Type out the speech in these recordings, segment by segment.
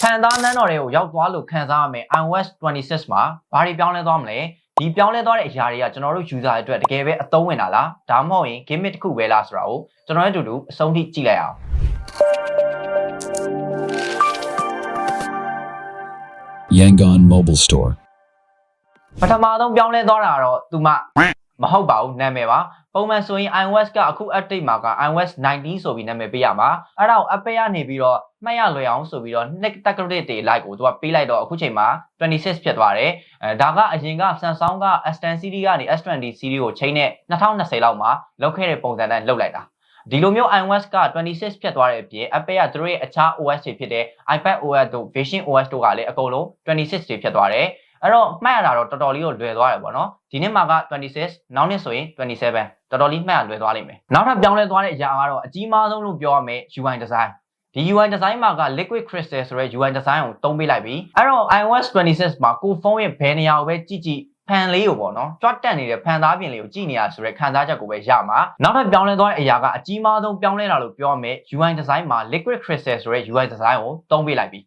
ဖန်သားနန်းတော်တွေကိုရောက်သွားလို့ခံစားရမယ် iOS 26မှာဘာတွေပြောင်းလဲသွားမလဲဒီပြောင်းလဲသွားတဲ့အရာတွေကကျွန်တော်တို့ user အတွက်တကယ်ပဲအသုံးဝင်တာလားဒါမှမဟုတ်ရင် gimmick တစ်ခုပဲလားဆိုတာကိုကျွန်တော်တို့အတူတူအဆုံးထိကြည့်လိုက်အောင် Yangon Mobile Store. ပထမဆုံးပြောင်းလဲသွားတာကတော့သူမ မဟုတ်ပါဘူးနာမည်ပါပုံမှန်ဆိုရင် iOS ကအခု update မှာက iOS 19ဆိုပြီးနာမည်ပေးရမှာအဲ့ဒါကို Apple ကနေပြီးတော့မှတ်ရလွယ်အောင်ဆိုပြီးတော့ nick decorative တွေ like ကိုသူကပေးလိုက်တော့အခုချိန်မှာ26ဖြစ်သွားတယ်အဲဒါကအရင်က Samsung က S10 series ကနေ S20 series ကိုချိန်နဲ့2020လောက်မှာလောက်ခဲ့တဲ့ပုံစံတိုင်းလောက်လိုက်တာဒီလိုမျိုး iOS က26ဖြစ်သွားတဲ့အပြင် Apple ကသူတို့ရဲ့အခြား OS တွေဖြစ်တဲ့ iPad OS တို့ Vision OS တို့ကလည်းအကုန်လုံး26တွေဖြစ်သွားတယ် အဲ့တော့မှတ်ရတာတော့တော်တော်လေးတော့လွယ်သွားတယ်ပေါ့နော်ဒီနှစ်မှာက26နောက်နှစ်ဆိုရင်27တော်တော်လေးမှတ်ရလွယ်သွားလိမ့်မယ်နောက်ထပ်ပြောင်းလဲသွားတဲ့အရာကတော့အကြီးမားဆုံးလို့ပြောရမယ် UI design ဒီ UI design မှာက liquid crystal ဆိုတဲ့ UI design ကိုတုံးပေးလိုက်ပြီအဲ့တော့ iOS 26မှာကိုဖုန်းရဲ့ဘယ်နေရာကိုပဲကြည့်ကြည့်ဖန်လေးကိုပေါ့နော်ကြွတ်တက်နေတဲ့ဖန်သားပြင်လေးကိုကြည့်နေရဆိုတဲ့ခံစားချက်ကိုပဲရမှာနောက်ထပ်ပြောင်းလဲသွားတဲ့အရာကအကြီးမားဆုံးပြောင်းလဲတာလို့ပြောရမယ် UI design မှာ liquid crystal ဆိုတဲ့ UI design ကိုတုံးပေးလိုက်ပြီ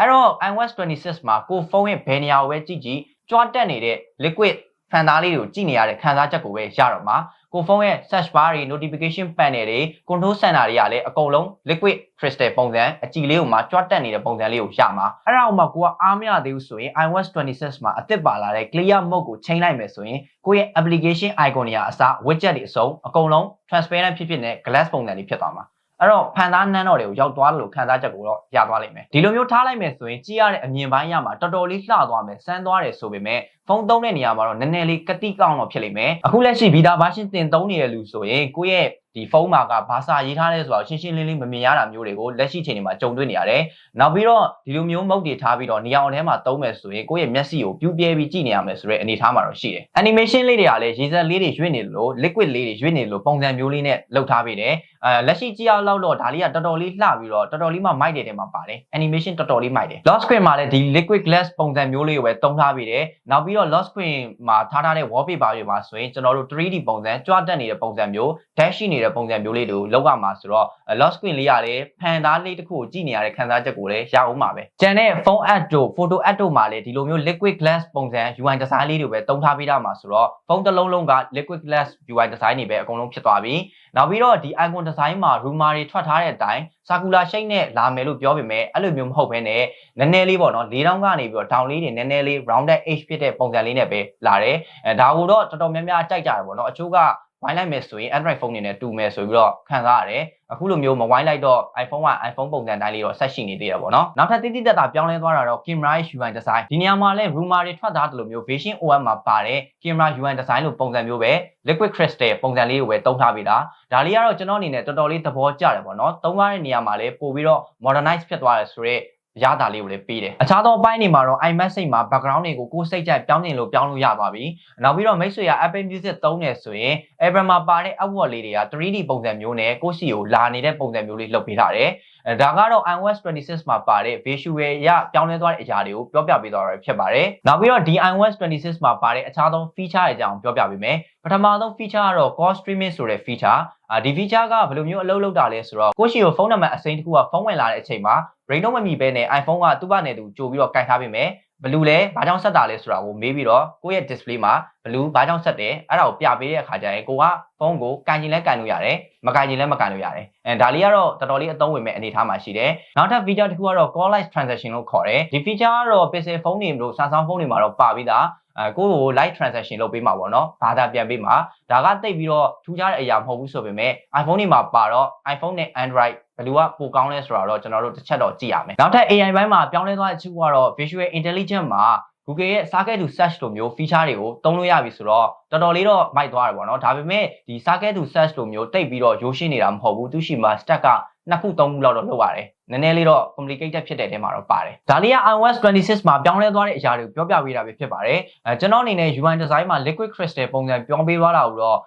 အဲ့တော့ iOS 26မှာကိုဖုန်းရဲ့ဘယ်နေရာကိုပဲကြည့်ကြည့်ကြွတ်တက်နေတဲ့ liquid ဖန်သားလေးကိုကြည့်နေရတဲ့ခံစားချက်ကိုပဲရတော့မှာကိုဖုန်းရဲ့ search bar တွေ notification panel တွေ control center တွေကလည်းအကုန်လုံး liquid crystal ပုံစံအကြည့်လေးကိုမှကြွတ်တက်နေတဲ့ပုံစံလေးကိုရမှာအဲ့ဒါအောင်မှကိုကအားမရသေးဘူးဆိုရင် iOS 26မှာအသစ်ပါလာတဲ့ clear mode ကိုချိန်လိုက်မယ်ဆိုရင်ကိုယ့်ရဲ့ application icon တွေကအစ widget တွေအစုံအကုန်လုံး transparent ဖြစ်ဖြစ်နဲ့ glass ပုံစံတွေဖြစ်သွားမှာ အဲ့တော့ဖန်သားနန်းတော်တွေကိုရောက်သွားလို့ခံစားချက်ကိုတော့ရသွားလိမ့်မယ်ဒီလိုမျိုးထားလိုက်မယ်ဆိုရင်ကြည့်ရတဲ့အမြင်ပိုင်းရမှာတော်တော်လေးလှသွားမယ်စမ်းသွားတယ်ဆိုပေမဲ့ ဖုန်းသုံးတဲ့နေရာမှာတော့နည်းနည်းလေးကတိကောင်းတော့ဖြစ်လိမ့်မယ်အခုလက်ရှိ beta version တင်သုံးနေတဲ့လူဆိုရင်ကိုယ့်ရဲ့ဒီဖုန်းမှာကဘာစာရေးထားလဲဆိုတော့ရှင်းရှင်းလင်းလင်းမမြင်ရတာမျိုးတွေကိုလက်ရှိချိန်တွေမှာကြုံတွေ့နေရတယ်နောက်ပြီးတော့ဒီလိုမျိုးမုတ်တွေထားပြီးတော့နေရာထဲမှာသုံးမယ်ဆိုရင်ကိုယ့်ရဲ့မျက်စိကိုပြူးပြဲပြီးကြည့်နေရမယ်ဆိုတဲ့အနေအထားမှာတော့ရှိတယ် animation လေးတွေကလည်းရေစက်လေးတွေရွေ့နေလို့ liquid လေးတွေရွေ့နေလို့ပုံစံမျိုးလေးနဲ့လုပ်ထားပေးတယ်အဲလက်ရှိကြည့်ရလောက်တော့ဒါလေးကတော်တော်လေးလှပြီးတော့တော်တော်လေးမှမိုက်တယ်တဲ့မှာပါတယ် animation တော်တော်လေးမိုက်တယ် lock screen မှာလည်းဒီ liquid glass ပုံစံမျိုးလေးကိုပဲတုံးထားပေးတယ်နောက်ပြီးတော့ lock screen မှာထားထားတဲ့ wallpaper တွေမှာဆိုရင်ကျွန်တော်တို့ 3D ပုံစံကြွတက်နေတဲ့ပုံစံမျိုး dash ရှိနေတဲ့ပုံစံမျိုးလေးတွေကိုလောက်ရမှာဆိုတော့ lock screen လေးကလည်းဖန်သားလေးတစ်ခုကိုကြည့်နေရတဲ့ခံစားချက်ကိုလည်းရအောင်ပါပဲကျန်တဲ့ phone app တို့ photo app တို့မှာလည်းဒီလိုမျိုး liquid glass ပုံစံ UI design လေးတွေပဲတုံးထားပေးတာမှာဆိုတော့ဖုန်းတစ်လုံးလုံးက liquid glass UI design တွေပဲအကုန်လုံးဖြစ်သွားပြီနောက်ပြီးတော့ဒီ icon design မှာ rumor တွေထွက်ထားတဲ့အတိုင်း circular shape နဲ့လာမယ်လို့ပြောပေမဲ့အဲ့လိုမျိုးမဟုတ်ဘဲနဲ့နည်းနည်းလေးပေါ့နော်၄တောင်းကနေပြီးတော့ down လေးတွေနည်းနည်းလေး rounded edge ဖြစ်တဲ့ပုံစံလေးနဲ့ပဲလာတယ်အဲဒါကိုတော့တော်တော်များများကြိုက်ကြတယ်ပေါ့နော်အချို့ကဝိုင်းလိုက်မယ်ဆိုရင် Android phone တွေနဲ့တူမယ်ဆိုပြီးတော့ခံစားရတယ်အခုလိုမျိုးမဝိုင်းလိုက်တော့ iPhone က iPhone ပုံစံတိုင်းလေးတော့ဆက်ရှိနေသေးတယ်ပေါ့နော်နောက်ထပ်တိတိတတ်တာပြောင်းလဲသွားတာတော့ camera UI design ဒီနေရာမှာလဲ rumor တွေထွက်သားတယ်လို့မျိုး Vision OS မှာပါတဲ့ camera UI design လို့ပုံစံမျိုးပဲ liquid crystal ပုံစံလေးကိုပဲတုံးထားပေးတာဒါလေးကတော့ကျွန်တော်အနေနဲ့တော်တော်လေးသဘောကျတယ်ပေါ့နော်တုံးထားတဲ့နေရာမှာလဲပို့ပြီးတော့ modernize ဖြစ်သွားတယ်ဆိုတော့ ရတာလေးကိုလည်းပေးတယ်အခြားသောအပိုင်းတွေမှာတော့ iMessage မှာ background တွေကိုကိုယ်စိတ်ကြိုက်ပြောင်းတင်လို့ပြောင်းလို့ရပါပြီနောက်ပြီးတော့မိတ်ဆွေက Apple Music သုံးနေဆိုရင် Album မှာပါတဲ့ artwork လေးတွေက 3D ပုံစံမျိုးနဲ့ကိုယ့်စီကိုလာနေတဲ့ပုံစံမျိုးလေးလုပ်ပေးထားတယ်အဲဒါကတော့ iOS 26မှာပါတဲ့ visual ရပြောင်းလဲသွားတဲ့အရာတွေကိုပြောပြပေးသွားတာဖြစ်ပါတယ်နောက်ပြီးတော့ဒီ iOS 26မှာပါတဲ့အခြားသော feature တွေအကြောင်းပြောပြပေးမယ်ပထမဆုံး feature ကတော့ call streaming ဆိုတဲ့ feature အာဒီ feature ကဘယ်လိုမျိုးအလုပ်လုပ်တာလဲဆိုတော့ကိုယ့်ရှိကိုဖုန်းနံပါတ်အစိမ်းတစ်ခုကဖုန်းဝင်လာတဲ့အချိန်မှာ brain တော့မမိဘဲနဲ့ iPhone ကသူ့ဘာနဲ့သူကြိုပြီးတော့ကင်ထားပေးမယ်ဘလူးလဲဘာကြောင့်ဆက်တာလဲဆိုတာကိုမေးပြီးတော့ကိုယ့်ရဲ့ display မှာဘလူးဘာကြောင့်ဆက်တယ်အဲ့ဒါကိုပြပေးတဲ့အခါကျရင်ကိုကဖုန်းကိုကန်ကျင်လဲကန်လို့ရတယ်မကန်ကျင်လဲမကန်လို့ရတယ်အဲဒါလေးကတော့တော်တော်လေးအသုံးဝင်မဲ့အနေအထားမှာရှိတယ်နောက်ထပ် feature တစ်ခုကတော့ call live transaction လို့ခေါ်တယ်ဒီ feature ကတော့ Pixel ဖုန်းတွေတို့ Samsung ဖုန်းတွေမှာတော့ပါပြီးသား အဲကိုယ့်ကို live transaction လုပ်ပေးမှာပေါ့နော်ဘာသာပြန်ပေးမှာဒါကတိတ်ပြီးတော့ထူးခြားတဲ့အရာမဟုတ်ဘူးဆိုပေမဲ့ iPhone တွေမှာပါတော့ iPhone နဲ့ Android ဘယ်သူကပိုကောင်းလဲဆိုတာတော့ကျွန်တော်တို့တစ်ချက်တော့ကြည့်ရမယ်နောက်ထပ် AI ဘိုင်းမှာပြောင်းလဲသွားတဲ့အချက်ကတော့ visual intelligence မှာ Google ရဲ့ Circle to Search လိုမျိုး feature တွေကိုသုံးလို့ရပြီဆိုတော့တော်တော်လေးတော့မိုက်သွားတယ်ပေါ့နော်ဒါပေမဲ့ဒီ Circle to Search လိုမျိုးတိတ်ပြီးတော့ရိုးရှင်းနေတာမဟုတ်ဘူးသူရှိမှာ stack က နှစ်ခုသုံးခုလောက်တော့လုပ်ရတယ်နည်းနည်းလေးတော့ complicated ဖြစ်တဲ့တဲမှာတော့ပါတယ်ဒါလေးက iOS 26မှာပြောင်းလဲသွားတဲ့အရာတွေကိုပြောပြပေးတာပဲဖြစ်ပါတယ်အဲကျွန်တော်အနေနဲ့ UI design မှာ liquid crystal ပုံစံပြောင်းပေးသွားတာကိုတော့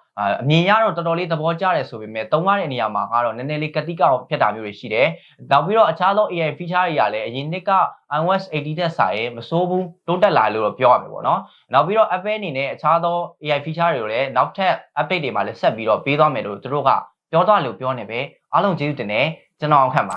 အမြင်ရတော့တော်တော်လေးသဘောကျတယ်ဆိုပေမဲ့သုံးရတဲ့နေရာမှာကတော့နည်းနည်းလေးကတိကောက်ဖြစ်တာမျိုးတွေရှိတယ်နောက်ပြီးတော့အခြားသော AI feature တွေကလည်းအရင်နှစ်က iOS 80တက်စာရင်မစိုးဘူးတိုးတက်လာလို့တော့ပြောရမှာပေါ့နော်နောက်ပြီးတော့ Apple အနေနဲ့အခြားသော AI feature တွေကိုလည်းနောက်ထပ် update တွေမှာလည်းဆက်ပြီးတော့ပေးသွားမယ်လို့သူတို့ကပြောသွားလို့ပြောနေပဲ အားလုံးကျေးဇူးတင်တယ်ကျွန်တော်အောင်ခန့်ပါ